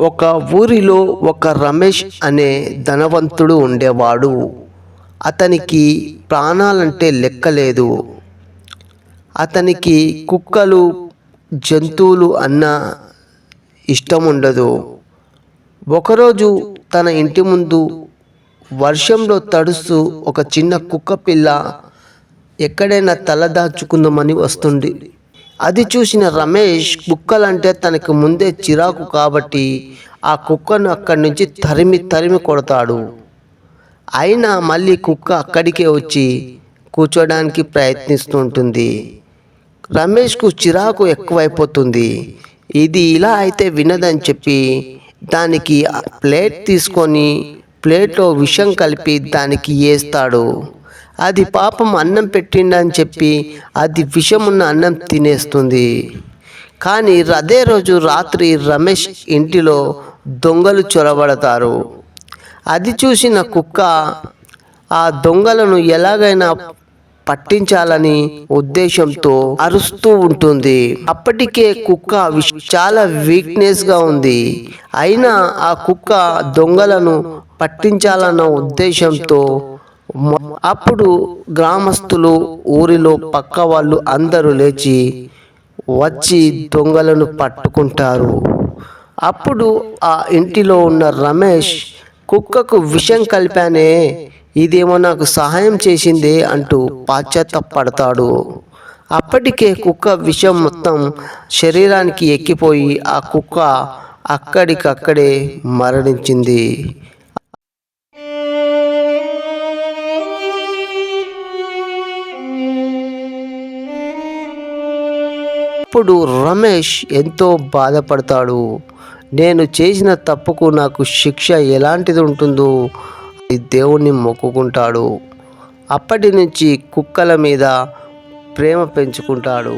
ఒక ఊరిలో ఒక రమేష్ అనే ధనవంతుడు ఉండేవాడు. అతనికి ప్రాణాలంటే లెక్కలేదు అతనికి కుక్కలు జంతువులు అన్న ఇష్టం ఉండదు. ఒకరోజు తన ఇంటి ముందు వర్షంలో తడుస్తూ ఒక చిన్న కుక్క పిల్ల ఎక్కడైనా తలదాచుకుందామని వస్తుంది. అది చూసిన రమేష్ కుక్కలంటే తనకు ముందే చిరాకు కాబట్టి ఆ కుక్కను అక్కడి నుంచి తరిమి తరిమి కొడతాడు. అయినా మళ్ళీ కుక్క అక్కడికే వచ్చి కూర్చోడానికి ప్రయత్నిస్తుంటుంది రమేష్కు చిరాకు ఎక్కువైపోతుంది. ఇది ఇలా అయితే వినదని చెప్పి దానికి ప్లేట్ తీసుకొని ప్లేట్లో విషం కలిపి దానికి వేస్తాడు అది పాపం అన్నం పెట్టిండని చెప్పి అది విషమున్న అన్నం తినేస్తుంది. కానీ అదే రోజు రాత్రి రమేష్ ఇంటిలో దొంగలు చొరబడతారు. అది చూసిన కుక్క ఆ దొంగలను ఎలాగైనా పట్టించాలని ఉద్దేశంతో అరుస్తూ ఉంటుంది. అప్పటికే కుక్క విష్- చాలా వీక్నెస్గా ఉంది. అయినా ఆ కుక్క దొంగలను పట్టించాలన్న ఉద్దేశంతో అప్పుడు గ్రామస్తులు ఊరిలో పక్క వాళ్ళు అందరూ లేచి వచ్చి దొంగలను పట్టుకుంటారు. అప్పుడు ఆ ఇంటిలో ఉన్న రమేష్ కుక్కకు విషం కలిపానే ఇదేమో నాకు సహాయం చేసిందే అంటూ పాశ్చాత్తపడతాడు అప్పటికే కుక్క విషం మొత్తం శరీరానికి ఎక్కిపోయి ఆ కుక్క అక్కడికక్కడే మరణించింది. అప్పుడు రమేష్ ఎంతో బాధపడతాడు. నేను చేసిన తప్పుకు నాకు శిక్ష ఎలాంటిది ఉంటుందో దేవుణ్ణి మొక్కుకుంటాడు. అప్పటి నుంచి కుక్కల మీద ప్రేమ పెంచుకుంటాడు.